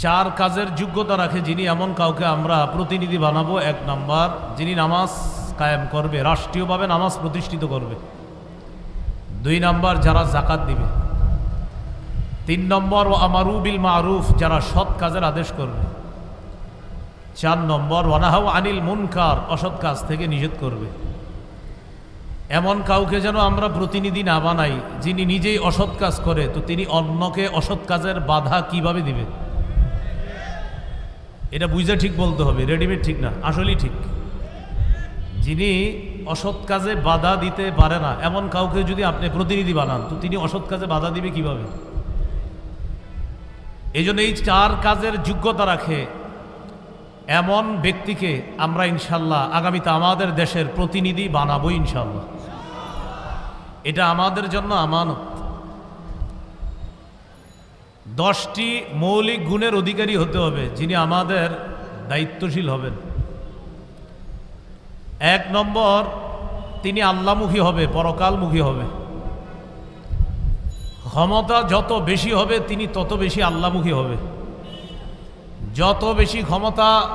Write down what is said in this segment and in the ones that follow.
চার কাজের যোগ্যতা রাখে যিনি, এমন কাউকে আমরা প্রতিনিধি বানাবো, এক নাম্বার। যিনি নামাজ কায়েম করবে, রাষ্ট্রীয়ভাবে নামাজ প্রতিষ্ঠিত করবে। দুই নাম্বার, যারা জাকাত দিবে। তিন নম্বর ও আমারু বিল মারুফ, যারা সৎ কাজের আদেশ করবে। চার নম্বর ওয়ানাহাও আনিল মুনকার, অসৎ কাজ থেকে নিষেধ করবে। এমন কাউকে যেন আমরা প্রতিনিধি না বানাই, যিনি নিজেই অসৎ কাজ করে, তো তিনি অন্যকে অসৎ কাজের বাধা কীভাবে দিবে? এটা বুঝে ঠিক বলতে হবে রেডিমেড ঠিক না, আসলেই ঠিক। যিনি অসৎ কাজে বাধা দিতে পারে না, এমন কাউকে যদি আপনি প্রতিনিধি বানান, তো তিনি অসৎ কাজে বাধা দিবে কীভাবে? এই জন্য এই চার কাজের যোগ্যতা রাখে এমন ব্যক্তিকে আমরা ইনশাল্লাহ আগামীতে আমাদের দেশের প্রতিনিধি বানাবো ইনশাল্লাহ। এটা আমাদের জন্য আমানত। দশটি মৌলিক গুণের অধিকারী হতে হবে, যিনি আমাদের দায়িত্বশীল হবেন। এক নম্বর, তিনি আল্লামুখী হবে, পরকালমুখী হবে। ক্ষমতা যত বেশি হবে, তিনি তত বেশি আল্লামুখী হবে। যত বেশি ক্ষমতা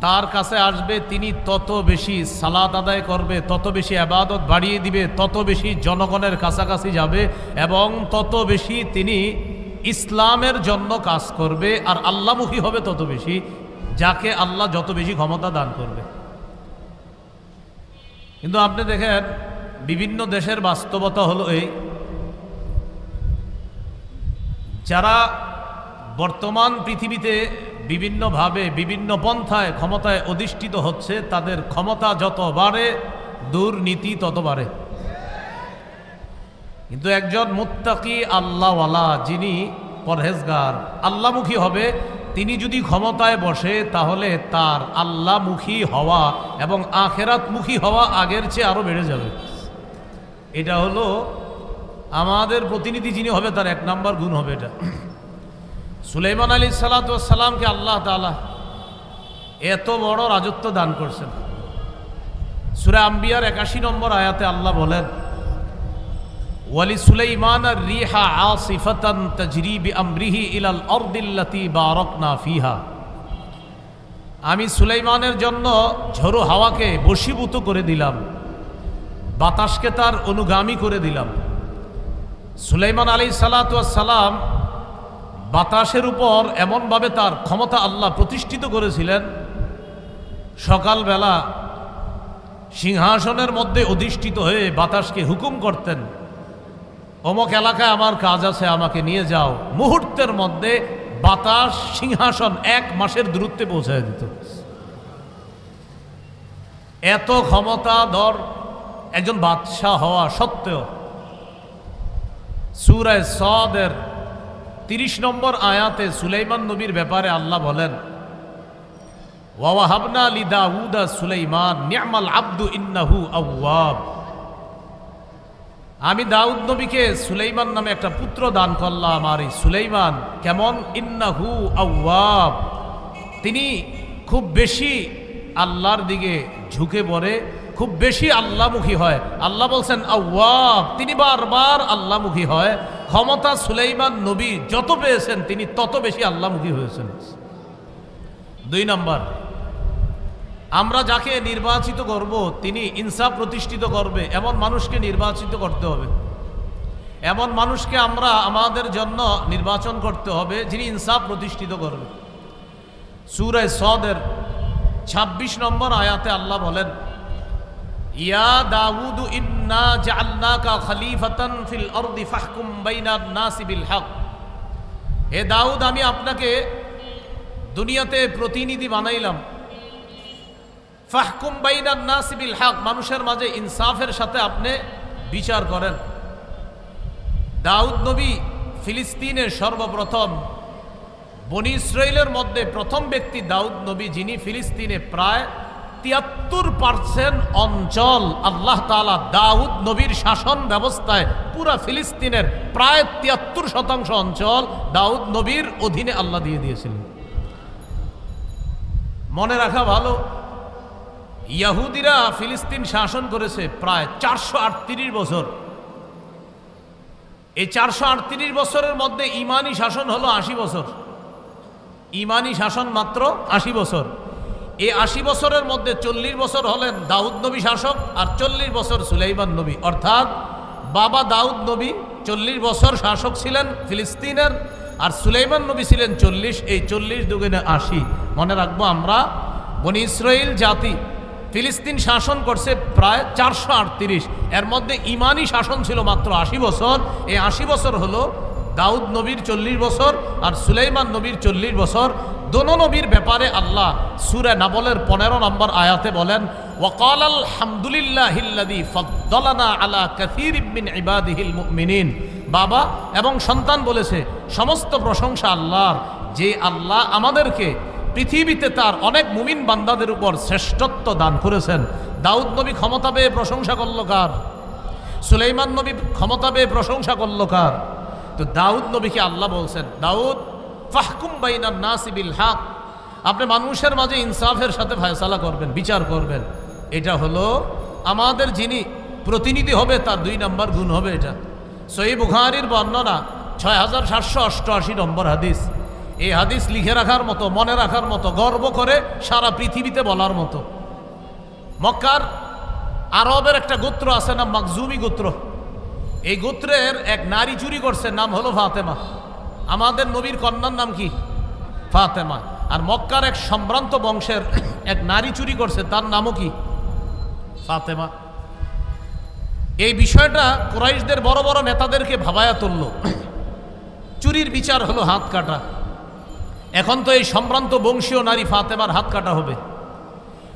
তার কাছে আসবে, তিনি তত বেশি সালাত আদায় করবে, তত বেশি আবাদত বাড়িয়ে দিবে, তত বেশি জনগণের কাছাকাছি যাবে, এবং তত বেশি তিনি ইসলামের জন্য কাজ করবে আর আল্লামুখী হবে তত বেশি, যাকে আল্লাহ যত বেশি ক্ষমতা দান করবে। কিন্তু আপনি দেখেন, বিভিন্ন দেশের বাস্তবতা হলো এই। যারা বর্তমান পৃথিবীতে বিভিন্নভাবে, বিভিন্ন পন্থায়, ক্ষমতায় অধিষ্ঠিত হচ্ছে, তাদের ক্ষমতা যত বাড়ে, দুর্নীতি তত বাড়ে। কিন্তু একজন মুত্তাকি আল্লাহওয়ালা যিনি পরহেজগার, আল্লাহমুখী হবে, তিনি যদি ক্ষমতায় বসে, তাহলে তার আল্লাহমুখী হওয়া এবং আখেরাতমুখী হওয়া আগের চেয়ে আরও বেড়ে যাবে। এটা হলো আমাদের প্রতিনিধি যিনি হবে, তার এক নাম্বার গুণ হবে এটা। সুলাইমান আলী সালাতামকে আল্লাহ তালা এত বড় রাজত্ব দান করছেন। সুরে আম্বিয়ার একাশি নম্বর আয়াতে আল্লাহ বলেন ওয়ালি সুলাইমান রিহা আসিফাতান তাজরিবি আমরিহি ইলাল অর্দিল্লাতি বারকনা ফিহা। আমি সুলাইমানের জন্য ঝোড়ো হাওয়াকে বশীভূত করে দিলাম, বাতাসকে তার অনুগামী করে দিলাম। সুলাইমান আলী সালাতাম বাতাসের উপর এমনভাবে তার ক্ষমতা আল্লাহ প্রতিষ্ঠিত করেছিলেন, সকালবেলা সিংহাসনের মধ্যে অধিষ্ঠিত হয়ে বাতাসকে হুকুম করতেন। অমক এলাকায় আমার কাজ আছে, আমাকে নিয়ে যাও। মুহূর্তের মধ্যে বাতাস সিংহাসন এক মাসের দূরত্বে পৌঁছায় দিত। এত ক্ষমতা ধর, একজন বাদশাহ হওয়া সত্ত্বেও সুরায় সদের তিরিশ নম্বর আয়াতে সুলাইমান নবীর ব্যাপারে আল্লাহ বলেন ওয়াহাবনা আলী দাউদা সুলাইমান, নিয়ামাল আব্দু ইন্নাহু আউয়াব আমি দাউদ নবীকে সুলাইমান নামে একটা পুত্র দান করলাম, আর এই সুলাইমান কেমন? ইন্নাহু আউয়াব তিনি খুব বেশি আল্লাহর দিকে ঝুঁকে পড়ে, খুব বেশি আল্লাহমুখী হয়। আল্লাহ বলছেন আউয়াব তিনি বারবার আল্লাহমুখী হয়। ক্ষমতা সুলেইমান নবী যত পেয়েছেন, তিনি তত বেশি আল্লাহমুখী হয়েছেন। দুই নম্বর আমরা যাকে নির্বাচিত করব, তিনি ইনসাফ প্রতিষ্ঠিত করবে, এমন মানুষকে নির্বাচিত করতে হবে। এমন মানুষকে আমরা আমাদের জন্য নির্বাচন করতে হবে, যিনি ইনসাফ প্রতিষ্ঠিত করবে। সুরায় সদের ২৬ নম্বর আয়াতে আল্লাহ বলেন, ইয়া দাউদ, ইন্না জাআলনাকা খলিফাতান ফিল আরদি ফাহকুম বাইনান নাসি বিল হক। হে দাউদ, আমি আপনাকে দুনিয়াতে প্রতিনিধি বানাইলাম। ফাহকুম বাইনান নাসি বিল হক, মানুষের মাঝে ইনসাফের সাথে আপনি বিচার করেন। দাউদ নবী ফিলিস্তিনের সর্বপ্রথম, বনি মধ্যে প্রথম ব্যক্তি দাউদ নবী, যিনি ফিলিস্তিনে প্রায় তিয়াত্তর পার্সেন্ট অঞ্চল আল্লাহ তালা দাউদ নবীর শাসন ব্যবস্থায় পুরা ফিলিস্তিনের প্রায় তিয়াত্তর শতাংশ অঞ্চল দাউদ নবীর অধীনে আল্লাহ দিয়ে দিয়েছিলেন। মনে রাখা ভালো ইয়াহুদিরা ফিলিস্তিন শাসন করেছে প্রায় চারশো আটত্রিশ বছর। এই চারশো আটত্রিশ বছরের মধ্যে ইমানি শাসন হলো আশি বছর। ইমানি শাসন মাত্র আশি বছর। এই আশি বছরের মধ্যে চল্লিশ বছর হলেন দাউদ নবী শাসক আর চল্লিশ বছর সুলাইমান নবী। অর্থাৎ বাবা দাউদ নবী চল্লিশ বছর শাসক ছিলেন ফিলিস্তিনের আর সুলাইমান নবী ছিলেন চল্লিশ। এই চল্লিশ দুগুণে আশি। মনে রাখব আমরা, বনি ইসরায়েল জাতি ফিলিস্তিন শাসন করছে প্রায় চারশো আটত্রিশ। এর মধ্যে ইমানি শাসন ছিল মাত্র আশি বছর। এই আশি বছর হলো দাউদ নবীর চল্লিশ বছর আর সুলাইমান নবীর চল্লিশ বছর। দোনো নবীর ব্যাপারে আল্লাহ সুরে নাবলের পনেরো নম্বর আয়াতে বলেন ওয়াকাল আলহামদুলিল্লাহিল্লাদি ফদ্দলানা আলা বাবা এবং সন্তান বলেছে, সমস্ত প্রশংসা আল্লাহর। যে আল্লাহ আমাদেরকে পৃথিবীতে তার অনেক মুমিন বান্দাদের উপর শ্রেষ্ঠত্ব দান করেছেন। দাউদ নবী ক্ষমতা পেয়ে প্রশংসা করল কার? সুলাইমান নবী ক্ষমতা পেয়ে প্রশংসা করল কার? তো দাউদ নবীকে আল্লাহ বলছেন, দাউদ, ফাহকুম বাইনান নাসিবিল হক। আপনি মানুষের মাঝে ইনসাফের সাথে ফয়সালা করবেন, বিচার করবেন। এটা হলো আমাদের যিনি প্রতিনিধি হবে, তার দুই নম্বর গুণ হবে এটা। সই বুখারির বর্ণনা ছয় হাজার সাতশো অষ্টআশি নম্বর হাদিস। এই হাদিস লিখে রাখার মতো, মনে রাখার মতো, গর্ব করে সারা পৃথিবীতে বলার মতো। মক্কার আরবের একটা গোত্র আছে না মাকজুমি গোত্র। এই গোত্রের এক নারী চুরি করছে, নাম হলো ফাতেমা। আমাদের নবীর কন্যার নাম কি? ফাতেমা। আর মক্কার এক সম্ভ্রান্ত বংশের এক নারী চুরি করছে, তার নামও কি? ফাতেমা। এই বিষয়টা কুরাইশদের বড় বড় নেতাদেরকে ভাবায়া তুলল। চুরির বিচার হলো হাত কাটা। এখন তো এই সম্ভ্রান্ত বংশীয় নারী ফাতেমার হাত কাটা হবে।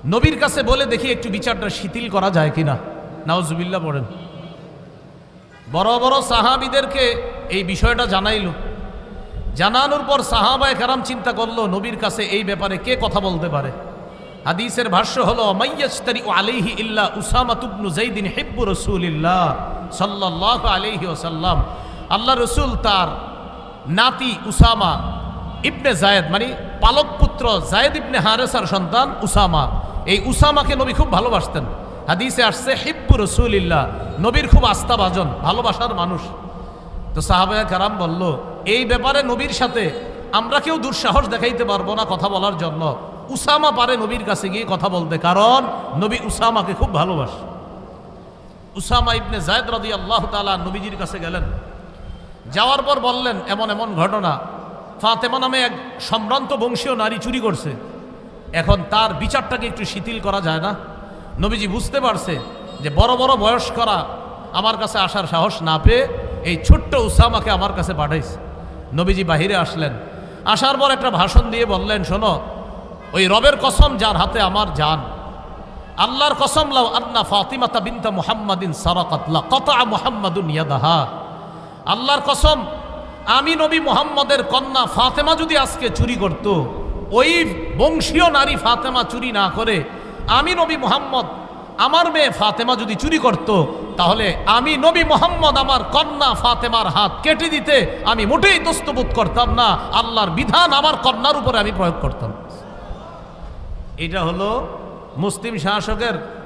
নবীর কাছে বলে দেখি একটু বিচারটা শিথিল করা যায় কিনা। নাওজুবিল্লা পড়েন। বড় বড় সাহাবিদেরকে এই বিষয়টা জানাইল। জানানোর পর সাহাবায় কারাম চিন্তা করল, নবীর কাছে এই ব্যাপারে কে কথা বলতে পারে? হাদিসের ভাষ্য হলো মাইয়াস্তারি আলাইহি ইল্লা উসামা তুবনু জাইদিন হিব্বু রসুলিল্লাহ সাল্লাহ আলাইহি ওসাল্লাম আল্লাহ রসুল তার নাতি উসামা ইবনে জায়েদ মানে পালক পুত্র জায়েদ ইবনে হারেসার সন্তান উসামা। এই উসামাকে নবী খুব ভালোবাসতেন। হাদিসে আসছে, হিব্বু রসুলিল্লাহ নবীর খুব আস্থাভাজন, ভালোবাসার মানুষ। তো সাহাবায়া কারাম বলল, এই ব্যাপারে নবীর সাথে আমরা কেউ দুঃসাহস দেখাইতে পারব না কথা বলার জন্য। উসামা পারে নবীর কাছে গিয়ে কথা বলতে, কারণ নবী উসামাকে খুব ভালোবাসে। উসামা ইবনে জায়দ রদি আল্লাহ তালা নবীজির কাছে গেলেন। যাওয়ার পর বললেন, এমন এমন ঘটনা ফাতেমা নামে এক সম্ভ্রান্ত বংশীয় নারী চুরি করছে। এখন তার বিচারটাকে একটু শিথিল করা যায় না? নবীজি বুঝতে পারছে যে বড় বড় বয়স করা আমার কাছে আসার সাহস না পেয়ে এই ছোট্ট উসামাকে আমার কাছে পাঠাইছে। নবীজি বাহিরে আসলেন। আসার পর একটা ভাষণ দিয়ে বললেন, শোনো, ওই রবের কসম যার হাতে আমার জান। আল্লাহর কসম লাও আন্না ফাতিমাতা বিনতা মুহাম্মাদিন সারাকাতলা কতা মুহাম্মাদুন ইয়াদাহা। আল্লাহর কসম আমি নবী মুহাম্মদের কন্যা ফাতেমা যদি আজকে চুরি করত, ওই বংশীয় নারী ফাতেমা চুরি না করে আমি নবী মুহাম্মদ, আমার মেয়ে ফাতেমা যদি চুরি করত, তাহলে আমি নবী মোহাম্মদ আমার কন্যা ফাতেমার হাত কেটে দিতে আমি মোটেই দস্তবোধ করতাম না, আল্লাহর বিধান আমার কন্যার উপরে আমি প্রয়োগ করতাম। এটা হলো মুসলিম শাসকের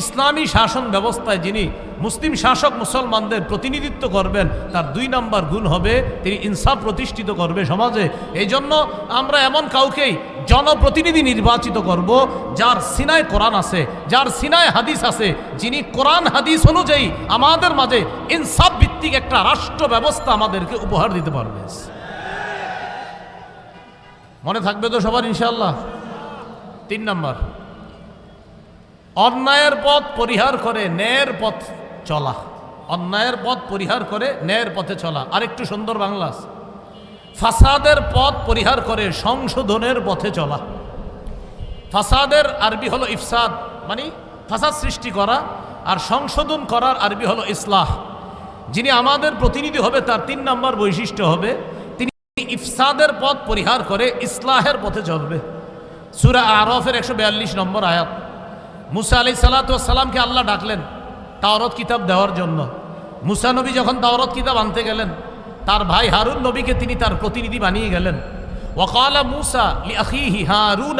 ইসলামী শাসন ব্যবস্থায় যিনি মুসলিম শাসক মুসলমানদের প্রতিনিধিত্ব করবেন, তার দুই নম্বর গুণ হবে তিনি ইনসাফ প্রতিষ্ঠিত করবে সমাজে। এই জন্য আমরা এমন কাউকেই জনপ্রতিনিধি নির্বাচিত করব যার সিনায় কোরআন আছে, যার সিনায় হাদিস আছে, যিনি কোরআন হাদিস অনুযায়ী আমাদের মাঝে ইনসাফ ভিত্তিক একটা রাষ্ট্র ব্যবস্থা আমাদেরকে উপহার দিতে পারবে। মনে থাকবে তো সবার ইনশাল্লাহ তিন নম্বর। অন্যায়ের পথ পরিহার করে ন্যায়ের পথ চলা। অন্যায়ের পথ পরিহার করে ন্যায়ের পথে চলা। আরেকটু সুন্দর বাংলা। ফাসাদের পথ পরিহার করে সংশোধনের পথে চলা। ফাসাদের আরবি হলো ইফসাদ মানে ফাসাদ সৃষ্টি করা আর সংশোধন করার আরবি হলো ইসলাহ। যিনি আমাদের প্রতিনিধি হবে, তার তিন নম্বর বৈশিষ্ট্য হবে, তিনি ইফসাদের পথ পরিহার করে ইসলাহের পথে চলবে। সুরা আরফের একশো বিয়াল্লিশ নম্বর আয়াত। মুসা আলি সালাতামকে আল্লাহ ডাকলেন তাওরত কিতাব দেওয়ার জন্য। মুসা নবী যখন তাওরত কিতাব আনতে গেলেন, তার ভাই হারুন নবীকে তিনি তার প্রতিনিধি বানিয়ে গেলেন। ওকালা মুসা লি আখিহি হারুন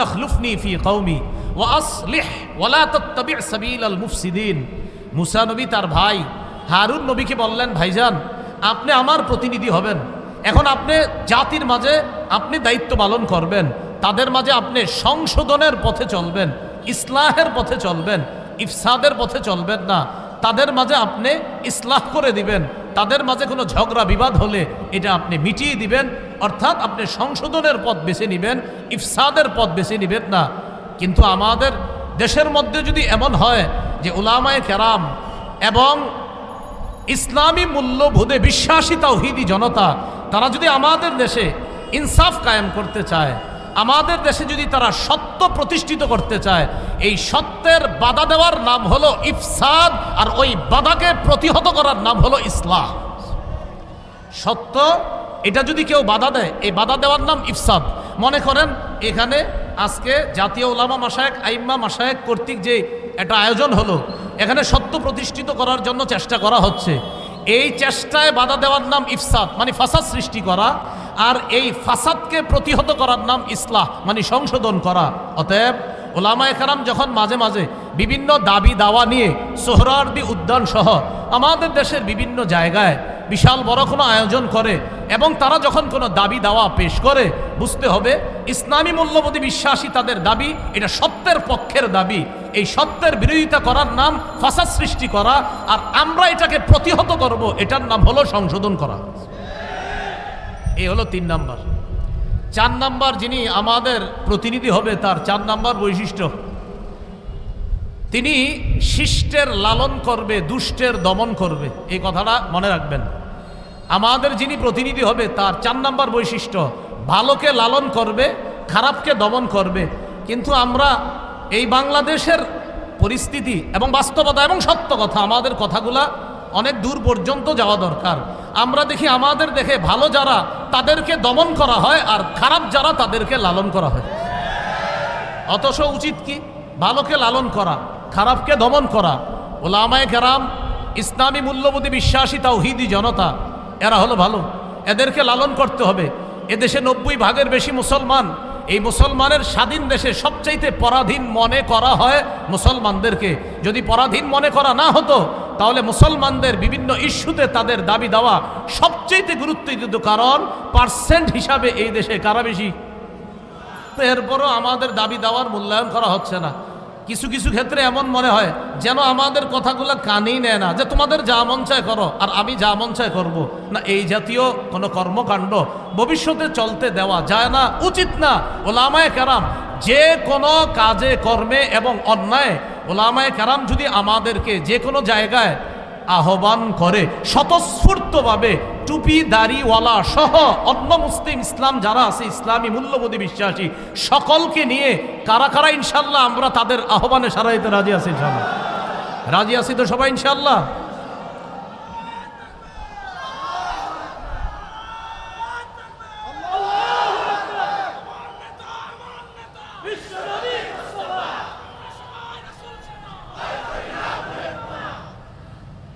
কৌমি ও আসলিহ ওলা তত্তবি সাবিল আল মুফসিদিন। মুসা নবী তার ভাই হারুন নবীকে বললেন, ভাইজান, আপনি আমার প্রতিনিধি হবেন। এখন আপনি জাতির মাঝে আপনি দায়িত্ব পালন করবেন। তাদের মাঝে আপনি সংশোধনের পথে চলবেন। ইসলাহের পথে চলবেন, ইফসাদের পথে চলবেন না। তাদের মাঝে আপনি ইসলাহ করে দিবেন, তাদের মাঝে কোনো ঝগড়া বিবাদ হলে এটা আপনি মিটিয়ে দিবেন, অর্থাৎ আপনি সংশোধনের পথ বেছে নেবেন, ইফসাদের পথ বেছে নেবেন না। কিন্তু আমাদের দেশের মধ্যে যদি এমন হয় যে উলামায়ে কেরাম এবং ইসলামী মূল্যবোধে বিশ্বাসী তাওহিদি জনতা, তারা যদি আমাদের দেশে ইনসাফ কায়েম করতে চায় আমাদের দেশে যদি তারা সত্য প্রতিষ্ঠিত করতে চায়, এই সত্যের বাধা দেওয়ার নাম হলো ইফসাদ, আর ওই বাধাকে প্রতিহত করার নাম হলো ইসলাম। সত্য, এটা যদি কেউ বাধা দেয়, এই বাধা দেওয়ার নাম ইফসাদ। মনে করেন, এখানে আজকে জাতীয় ওলামা মাসায়েক আইম্মা মাসায়েক কর্তৃক যে একটা আয়োজন হলো, এখানে সত্য প্রতিষ্ঠিত করার জন্য চেষ্টা করা হচ্ছে। এই চেষ্টায় বাধা দেওয়ার নাম ইফসাদ মানে ফাসাদ সৃষ্টি করা। আর এই ফাসাদকে প্রতিহত করার নাম ইসলাহ মানে সংশোধন করা। অতএব ওলামায় কারাম যখন মাঝে মাঝে বিভিন্ন দাবি দাওয়া নিয়ে সোহরার্দি উদ্যান সহ আমাদের দেশের বিভিন্ন জায়গায় বিশাল বড় কোনো আয়োজন করে এবং তারা যখন কোনো দাবি দাওয়া পেশ করে, বুঝতে হবে ইসলামী মূল্যবোধী বিশ্বাসী তাদের দাবি, এটা সত্যের পক্ষের দাবি। এই সত্যের বিরোধিতা করার নাম ফাসাদ সৃষ্টি করা, আর আমরা এটাকে প্রতিহত করব, এটার নাম হলো সংশোধন করা। এই হলো তিন নাম্বার। চার নাম্বার যিনি আমাদের প্রতিনিধি হবে, তার চার নাম্বার বৈশিষ্ট্য। তিনি শিষ্টের লালন করবে, দুষ্টের দমন করবে, এই কথাটা মনে রাখবেন। আমাদের যিনি প্রতিনিধি হবে, তার চার নাম্বার বৈশিষ্ট্য, ভালোকে লালন করবে, খারাপকে দমন করবে। কিন্তু আমরা এই বাংলাদেশের পরিস্থিতি এবং বাস্তবতা এবং সত্য কথা, আমাদের কথাগুলা অনেক দূর পর্যন্ত যাওয়া দরকার। আমরা দেখি আমাদের দেখে ভালো যারা, তাদেরকে দমন করা হয় আর খারাপ যারা, তাদেরকে লালন করা হয়। অথচ উচিত কি? ভালোকে লালন করা, খারাপকে দমন করা। ওলামায় কেরাম, ইসলামী মূল্যবোধী বিশ্বাসী তাওহিদি জনতা, এরা হলো ভালো। এদেরকে লালন করতে হবে। এদেশে নব্বই ভাগের বেশি মুসলমান, এই মুসলমানের স্বাধীন দেশে সবচাইতে পরাধীন মনে করা হয় মুসলমানদেরকে। যদি পরাধীন মনে করা না হতো তাহলে মুসলমানদের বিভিন্ন ইস্যুতে তাদের দাবি দেওয়া সবচাইতে গুরুত্ব দিত কারণ পার্সেন্ট হিসাবে এই দেশে কারা বেশি? এরপরও আমাদের দাবি দেওয়ার মূল্যায়ন করা হচ্ছে না। কিছু কিছু ক্ষেত্রে এমন মনে হয় যেন আমাদের কথাগুলো কানেই নেয় না, যে তোমাদের যা মন চায় করো আর আমি যা মন চায় করব। না, এই জাতীয় কোনো কর্মকাণ্ড ভবিষ্যতে চলতে দেওয়া যায় না, উচিত না। ওলামায় কারাম যে কোনো কাজে, কর্মে এবং অন্যায় ওলামায় কারাম যদি আমাদেরকে যে কোনো জায়গায় আহ্বান করে, স্বতঃস্ফূর্তভাবে টুপি, দাড়িওয়ালা সহ অন্য মুসলিম ইসলাম যারা আছে, ইসলামী মূল্যবোধী বিশ্বাসী, সকলকে নিয়ে কারা কারা ইনশাল্লাহ আমরা তাদের আহ্বানে সারা দিতে রাজি আছি ইনশাল্লাহ রাজি আছি তো সবাই ইনশাল্লাহ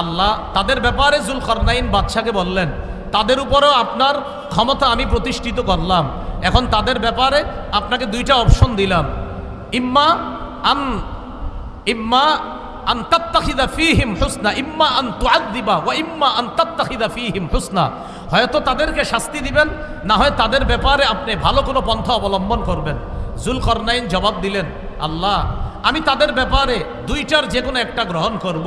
আল্লাহ তাদের ব্যাপারে জুল করনাইন বাদশাকে বললেন, তাদের উপরেও আপনার ক্ষমতা আমি প্রতিষ্ঠিত করলাম। এখন তাদের ব্যাপারে আপনাকে দুইটা অপশন দিলাম। ইম্মা আন ইম্মা আন তাত্তাখিদা ফিহিম হুসনা, ইম্মা আন তুআদ্দিবা ওয়া ইম্মা আন তাত্তাখিদা ফিহিম হুসনা। হয়তো তাদেরকে শাস্তি দিবেন, না হয় তাদের ব্যাপারে আপনি ভালো কোনো পন্থা অবলম্বন করবেন। জুল করনাইন জবাব দিলেন, আল্লাহ, আমি তাদের ব্যাপারে দুইটার যে কোনো একটা গ্রহণ করব।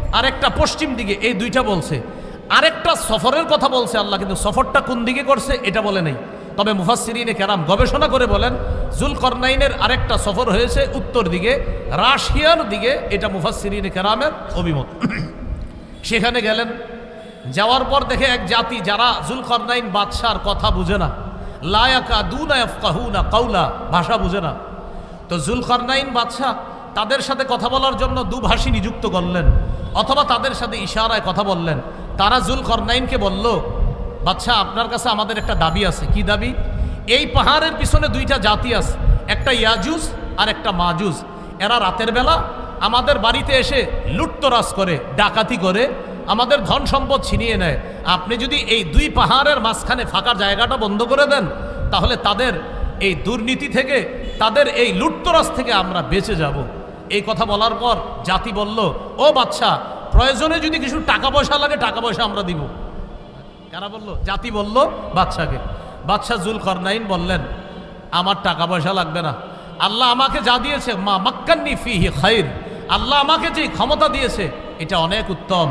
আর একটা পশ্চিম দিকে, এই দুইটা বলছে। আরেকটা সফরের কথা বলছে আল্লাহ, কিন্তু সফরটা কোন দিকে করছে এটা বলে নাই। তবে মুফাসসিরিনে কেরাম গবেষণা করে বলেন, জুলকরনাইনের আরেকটা সফর হয়েছে উত্তর দিকে, রাশিয়ার দিকে, এটা মুফাসসিরিনে কেরামের অভিমত। সেখানে গেলেন, যাওয়ার পর দেখে এক জাতি যারা জুলকরনাইন বাদশার কথা বুঝে না লায়াকা দুনা না কাউলা ভাষা বুঝে না। তো জুলকরনাইন বাদশাহ তাদের সাথে কথা বলার জন্য দুভাষী নিযুক্ত করলেন। অথবা তাদের সাথে ইশারায় কথা বললেন। তারা জুলকরনাইনকে বলল, বাদশাহ, আপনার কাছে আমাদের একটা দাবি আছে। কি দাবি? এই পাহাড়ের পিছনে দুইটা জাতি আছে, একটা ইয়াজুজ আর একটা মাজুজ। এরা রাতের বেলা আমাদের বাড়িতে এসে লুটতরাজ করে, ডাকাতি করে আমাদের ধন সম্পদ ছিনিয়ে নেয়। আপনি যদি এই দুই পাহাড়ের মাঝখানে ফাঁকা জায়গাটা বন্ধ করে দেন, তাহলে তাদের এই দুর্নীতি থেকে, তাদের এই লুটতরাজ থেকে আমরা বেঁচে যাব। এই কথা বলার পর জাতি বলল, ও বাচ্চা, প্রয়োজনে যদি কিছু টাকা পয়সা লাগে, টাকা পয়সা আমরা দিব। কারা বলল? জাতি বলল বাচ্চাকে। বাচ্চা জুল করনাইন বললেন, আমার টাকা পয়সা লাগবে না। আল্লাহ আমাকে যা দিয়েছে, মা মাক্কান্নি ফিহি খাইর। আল্লাহ আমাকে যে ক্ষমতা দিয়েছে, এটা অনেক উত্তম।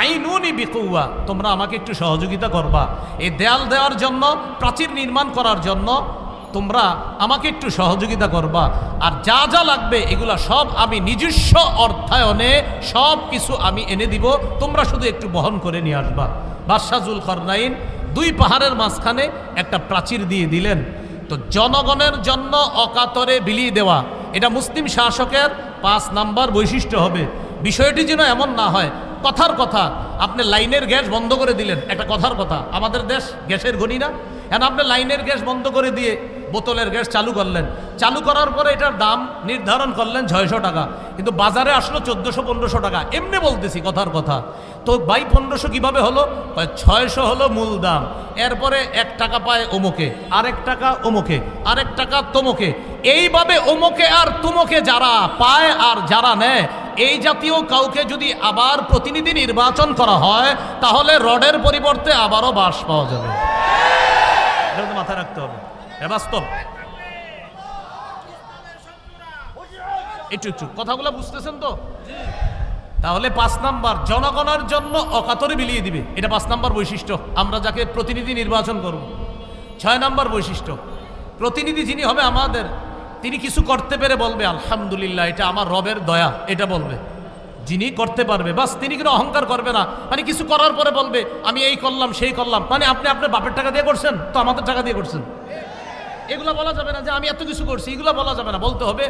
আইনুনি বিকুয়া তোমরা আমাকে একটু সহযোগিতা করবা। এই দেয়াল দেওয়ার জন্য, প্রাচীর নির্মাণ করার জন্য তোমরা আমাকে একটু সহযোগিতা করবা। আর যা যা লাগবে, এগুলা সব আমি নিজস্ব অর্থায়নে সব কিছু আমি এনে দিব। তোমরা শুধু একটু বহন করে নিয়ে আসবা। বাদশাহুল করনাইন দুই পাহাড়ের মাঝখানে একটা প্রাচীর দিয়ে দিলেন। তো জনগণের জন্য অকাতরে বিলিয়ে দেওয়া। এটা মুসলিম শাসকের পাঁচ নাম্বার বৈশিষ্ট্য হবে। বিষয়টি যেন এমন না হয়, কথার কথা। আপনি লাইনের গ্যাস বন্ধ করে দিলেন। একটা কথার কথা, আমাদের দেশ গ্যাসের গণি না? এখন আপনি লাইনের গ্যাস বন্ধ করে দিয়ে বোতলের গ্যাস চালু করলেন। চালু করার পরে এটার দাম নির্ধারণ করলেন ছয়শো টাকা। কিন্তু বাজারে আসলো চোদ্দোশো, পনেরোশো টাকা। এমনি বলতেছি কথার কথা। তো বাই পনেরোশো কীভাবে হলো? ছয়শো হলো মূল দাম। এরপরে এক টাকা পায় ওমোকে, আরেক টাকা অমুকে আরেক টাকা তোমোকে। এইভাবে অমুকে আর তুমোকে যারা পায় আর যারা নেয়, এই জাতীয় কাউকে যদি আবার প্রতিনিধি নির্বাচন করা হয়, তাহলে রডের পরিবর্তে আবারও বাস পাওয়া যাবে। মাথায় রাখতে হবে। বাস্তব একটু একটু, কথাগুলো বুঝতেছেন তো? তাহলে পাঁচ নাম্বার, জনগণের জন্য অকাতরে বিলিয়ে দিবে। এটা পাঁচ নাম্বার বৈশিষ্ট্য। আমরা যাকে প্রতিনিধি নির্বাচন করব। ছয় নাম্বার বৈশিষ্ট্য, প্রতিনিধি যিনি হবে আমাদের, তিনি কিছু করতে পেরে বলবে, আলহামদুলিল্লাহ, এটা আমার রবের দয়া, এটা বলবে। যিনি করতে পারবে, বাস তিনি কিন্তু অহংকার করবে না। মানে কিছু করার পরে বলবে, আমি এই করলাম, সেই করলাম। মানে আপনি আপনার বাপের টাকা দিয়ে করছেন, তো আমাদের টাকা দিয়ে করছেন। এগুলো বলা যাবে না যে আমি এত কিছু করছি, এগুলো বলা যাবে না। বলতে হবে,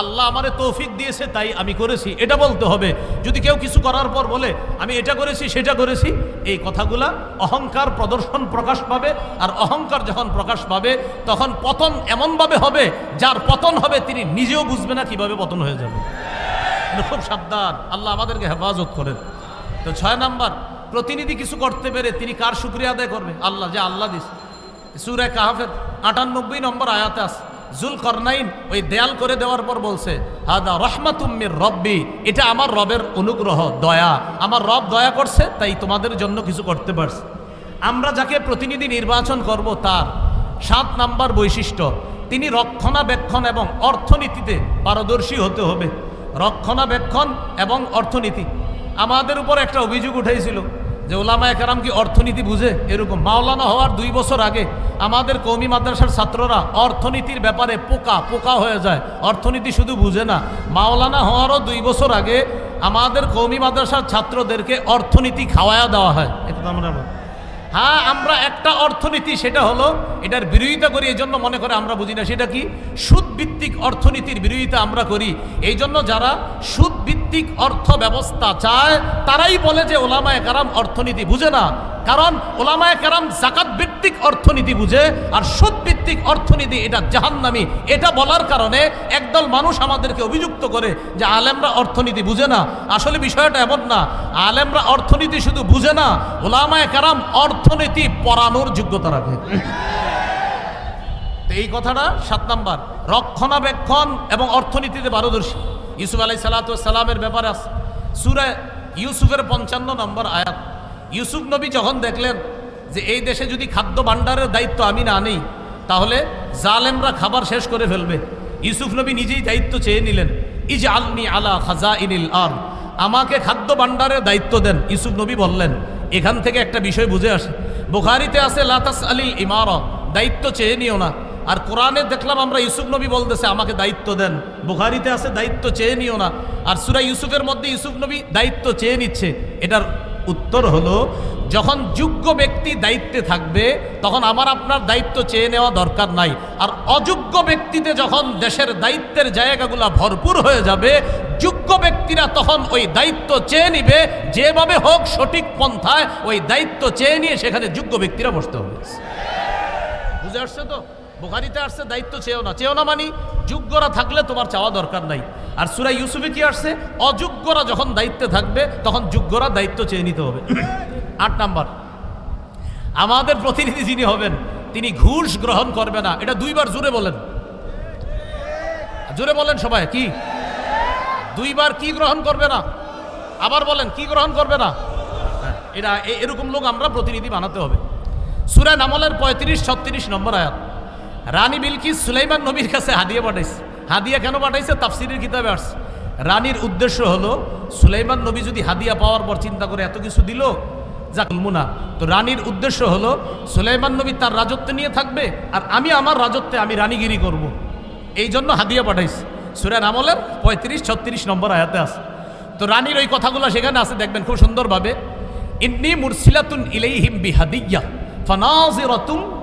আল্লাহ আমারে তৌফিক দিয়েছে, তাই আমি করেছি। এটা বলতে হবে। যদি কেউ কিছু করার পর বলে, আমি এটা করেছি, সেটা করেছি, এই কথাগুলা অহংকার প্রদর্শন প্রকাশ পাবে। আর অহংকার যখন প্রকাশ পাবে, তখন পতন এমনভাবে হবে, যার পতন হবে তিনি নিজেও বুঝবে না কীভাবে পতন হয়ে যাবে। খুব সাবধান, আল্লাহ আমাদেরকে হেফাজত করেন। তো ছয় নাম্বার, প্রতিনিধি কিছু করতে পেরে তিনি কার শুক্রিয়া আদায় করবে? আল্লাহ, যে আল্লাহ দিস সুরে কাহাফের আটানব্বই নম্বর আয়াতে আস জুল করনাইন ওই দেয়াল করে দেওয়ার পর বলছে, হাদা রহমাতুম্মির রব্বি, এটা আমার রবের অনুগ্রহ, দয়া। আমার রব দয়া করছে, তাই তোমাদের জন্য কিছু করতে পারছে। আমরা যাকে প্রতিনিধি নির্বাচন করব, তার সাত নাম্বার বৈশিষ্ট্য, তিনি রক্ষণাবেক্ষণ এবং অর্থনীতিতে পারদর্শী হতে হবে। রক্ষণাবেক্ষণ এবং অর্থনীতি। আমাদের উপর একটা অভিযোগ উঠেছিল যে ওলামা একরাম কি অর্থনীতি বুঝে? এরকম। মাওলানা হওয়ার দুই বছর আগে আমাদের কৌমি মাদ্রাসার ছাত্ররা অর্থনীতির ব্যাপারে পোকা পোকা হয়ে যায়। অর্থনীতি শুধু বুঝে না। মাওলানা হওয়ারও দুই বছর আগে আমাদের কৌমি মাদ্রাসার ছাত্রদেরকে অর্থনীতি খাওয়ায়া দেওয়া হয়। এটা তো আমরা। হ্যাঁ আমরা একটা অর্থনীতি, সেটা হলো এটার বিরোধিতা করি এই জন্য মনে করে আমরা বুঝি না, সেটা কি? সুদ ভিত্তিক অর্থনীতির বিরোধিতা আমরা করি। এই জন্য যারা সুদ ভিত্তিক অর্থ ব্যবস্থা চায়, তারাই বলে যে ওলামায় কারাম অর্থনীতি বুঝে না। কারণ ওলামায় কারাম জাকাত ভিত্তিক অর্থনীতি বুঝে, আর সুদ ভিত্তিক অর্থনীতি এটা জাহান্নামি। এটা বলার কারণে একদল মানুষ আমাদেরকে অভিযুক্ত করে যে আলেমরা অর্থনীতি বুঝে না। আসলে বিষয়টা এমন না। আলেমরা অর্থনীতি শুধু বুঝে না। ওলামায় কারাম অর্থনীতি পড়ানোর যোগ্যতা রাখে তো এই কথাটা সাত নাম্বার। রক্ষণাবেক্ষণ এবং অর্থনীতিতে পারদর্শী। ইউসুফ আলাই সালামের ব্যাপারে আছে। সুরে ইউসুফের পঞ্চান্ন নম্বর আয়াত। ইউসুফ নবী যখন দেখলেন যে এই দেশে যদি খাদ্য ভাণ্ডারের দায়িত্ব আমি না নেই, তাহলে জালেমরা খাবার শেষ করে ফেলবে। ইউসুফ নবী নিজেই দায়িত্ব চেয়ে নিলেন ইজ আলমি আলা খাজা ইনিল আর আমাকে খাদ্য ভাণ্ডারের দায়িত্ব দেন, ইউসুফ নবী বললেন। এখান থেকে একটা বিষয় বুঝে আসে। বুখারিতে আছে লাতাস আলিল ইমার দায়িত্ব চেয়ে নিও না। আর কোরআনে দেখলাম আমরা, ইউসুফ নবী বলতেছে, আমাকে দায়িত্ব দেন। বুখারিতে আছে, দায়িত্ব চেয়ে নিও না। আর সুরা ইউসুফের মধ্যে ইউসুফ নবী দায়িত্ব চেয়ে নিচ্ছে। এটার উত্তর হলো, যখন যোগ্য ব্যক্তি দায়িত্বে থাকবে, তখন আমার আপনার দায়িত্ব চেয়ে নেওয়া দরকার নাই। আর অযোগ্য ব্যক্তিতে যখন দেশের দায়িত্বের জায়গাগুলো ভরপুর হয়ে যাবে, যোগ্য ব্যক্তিরা তখন ওই দায়িত্ব চেয়ে নিবে, যেভাবে হোক সঠিক পন্থায় ওই দায়িত্ব চেয়ে নিয়ে সেখানে যোগ্য ব্যক্তিরা বসতে হবে। বুঝে আসছে তো? বোখারিতে আসছে দায়িত্ব চেয়েও না। চেয়েও না মানি যোগ্যরা থাকলে তোমার চাওয়া দরকার নাই। আর সুরা ইউসুফে কি আসছে? অযোগ্যরা যখন দায়িত্বে থাকবে তখন যোগ্যরা দায়িত্ব চেয়ে নিতে হবে। আট নাম্বার। আমাদের প্রতিনিধি যিনি হবেন তিনি ঘুষ গ্রহণ করবে না। এটা দুইবার জোরে বলেন। জোরে বলেন সবাই কি? দুইবার কি গ্রহণ করবে না? আবার বলেন কি গ্রহণ করবে না? হ্যাঁ, এটা এরকম লোক আমরা প্রতিনিধি বানাতে হবে। সুরা নামলের পঁয়ত্রিশ ছত্রিশ নম্বর আয়াত। রানী বিলকিস সুলাইমান নবীর কাছে হাদিয়া পাঠাইছে। হাদিয়া কেন পাঠাইছে? তাফসিরের কিতাবে আসছে। রানীর উদ্দেশ্য হলো, সুলাইমান নবী যদি হাদিয়া পাওয়ার পর চিন্তা করে এত কিছু দিল যা মুনা তো রানীর উদ্দেশ্য হলো, সুলাইমান নবী তার রাজত্ব নিয়ে থাকবে, আর আমি আমার রাজত্বে আমি রানীগিরি করব। এই জন্য হাদিয়া পাঠাইছি। সুরা নামলের পঁয়ত্রিশ, ছত্রিশ নম্বর আয়াতে আছে তো রানীর ওই কথাগুলো সেখানে আছে, দেখবেন খুব সুন্দরভাবে। ইন্নি মুরসিলাতুন ইলাইহিম বিহাদিয়া ফানাজিরাতুম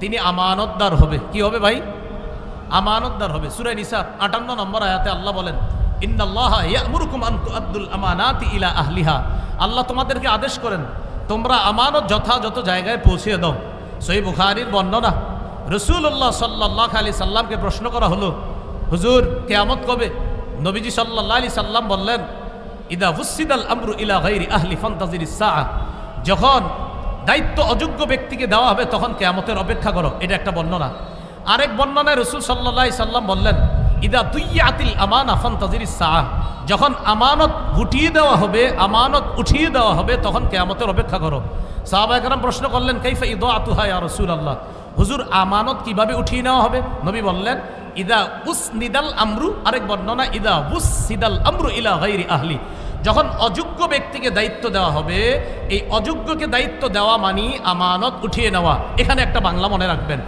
তিনি আমানতদার হবে। কি হবে ভাই? আমানতদার হবে। সুরে নিসা আটান্ন নম্বর আয়াতে আল্লাহ বলেন ইলা আহলিহা। আল্লাহ তোমাদেরকে আদেশ করেন, তোমরা আমানত যথাযথ জায়গায় পৌঁছে দাও। সই বুখারীর বর্ণনা রসুল্লাহ সাল্লাহ আলি সাল্লামকে প্রশ্ন করা হলো, হুজুর, কেয়ামত কবে? নবীজি সাল্লাহ আলি সাল্লাম বললেন, ইদা হুসিদাল আমরু ইলা গাইরি আহলি ফান্তাজির যখন দায়িত্ব অযোগ্য ব্যক্তিকে দেওয়া হবে, তখন কেয়ামতের অপেক্ষা করো। এটা একটা বর্ণনা। আরেক বর্ণনায় রসুল সাল্লাহ সাল্লাম বললেন, ইদা তুইয়াতিল আমান আফান তাজির সাহ যখন আমানত গুটিয়ে দেওয়া হবে, আমানত উঠিয়ে দেওয়া হবে, তখন কেয়ামতের অপেক্ষা করো। সাহাবাহাম প্রশ্ন করলেন, কাইফা ইদ আতুহা ইয়া রসুল আল্লাহ হুজুর, আমানত কীভাবে উঠিয়ে নেওয়া হবে? নবী বললেন, ইদা উস নিদাল আমরু। আরেক বর্ণনা, ইদা উস সিদাল আমরু ইলা গাইরি আহলি। যখন অযোগ্য ব্যক্তিকে দায়িত্ব দেওয়া হবে, এই অযোগ্যকে দায়িত্ব দেওয়া মানি আমানত উঠিয়ে নেওয়া। এখানে একটা বাংলা মনে রাখবেন।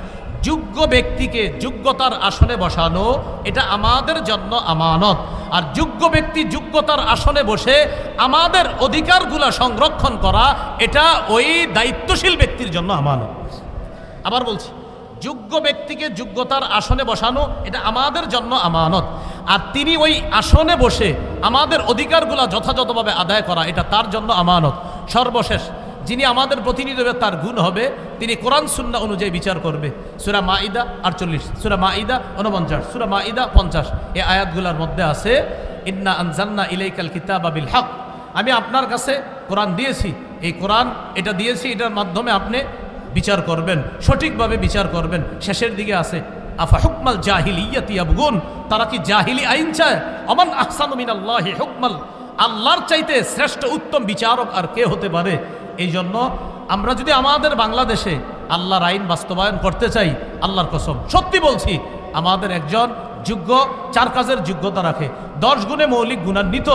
যোগ্য ব্যক্তিকে যোগ্যতার আসনে বসানো, এটা আমাদের জন্য আমানত। আর যোগ্য ব্যক্তি যোগ্যতার আসনে বসে আমাদের অধিকারগুলা সংরক্ষণ করা, এটা ওই দায়িত্বশীল ব্যক্তির জন্য আমানত। আবার বলছি, যোগ্য ব্যক্তিকে যোগ্যতার আসনে বসানো, এটা আমাদের জন্য আমানত। আর তিনি ওই আসনে বসে আমাদের অধিকারগুলা যথাযথভাবে আদায় করা, এটা তার জন্য আমানত। সর্বশেষ, যিনি আমাদের প্রতিনিধি হবে, তার গুণ হবে। তিনি কোরআন, সুন্না অনুযায়ী বিচার করবে। সুরা মাইদা আটচল্লিশ, সুরা মাইদা উনপঞ্চাশ, সুরা মাইদা পঞ্চাশ। এই আয়াতগুলোর মধ্যে আছে, ইন্না আনজান্না ইলাইকাল কিতাব আবিল হক। আমি আপনার কাছে কোরআন দিয়েছি। এই কোরআন এটা দিয়েছি, এটার মাধ্যমে আপনি বিচার করবেন, সঠিকভাবে বিচার করবেন। শেষের দিকে আছে আফা হুকমাল আবগুন তারা কি জাহিলি আইন চায়? অমান আহসানু মিনাল্লাহি হুকমাল। আল্লাহর চাইতে শ্রেষ্ঠ উত্তম বিচারক আর কে হতে পারে? এই জন্য আমরা যদি আমাদের বাংলাদেশে আল্লাহর আইন বাস্তবায়ন করতে চাই, আল্লাহর কসম। সত্যি বলছি, আমাদের একজন যোগ্য, চার কাজের যোগ্যতা রাখে। দশ গুণে মৌলিক গুণান্বিত,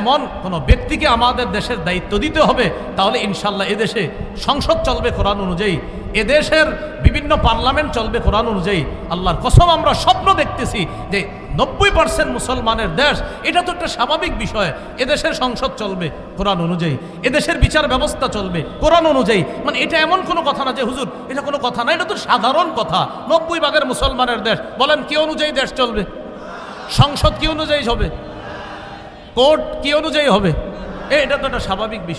এমন কোনো ব্যক্তিকে আমাদের দেশের দায়িত্ব দিতে হবে, তাহলে ইনশাল্লাহ এদেশে সংসদ চলবে কোরআন অনুযায়ী। এদেশের বিভিন্ন পার্লামেন্ট চলবে কোরআন অনুযায়ী। আল্লাহর কসম আমরা স্বপ্ন দেখতেছি যে নব্বই পার্সেন্ট মুসলমানের দেশ, এটা তো একটা স্বাভাবিক বিষয়, এদেশের সংসদ চলবে কোরআন অনুযায়ী, এদেশের বিচার ব্যবস্থা চলবে কোরআন অনুযায়ী। মানে এটা এমন কোনো কথা না যে, হুজুর, এটা কোনো কথা না, এটা তো সাধারণ কথা। নব্বই ভাগের মুসলমানের দেশ, বলেন কি অনুযায়ী দেশ চলবে? সংসদ কি অনুযায়ী হবে? কোর্ট কি অনুযায়ী হবে? এটা তো একটা স্বাভাবিক বিষয়।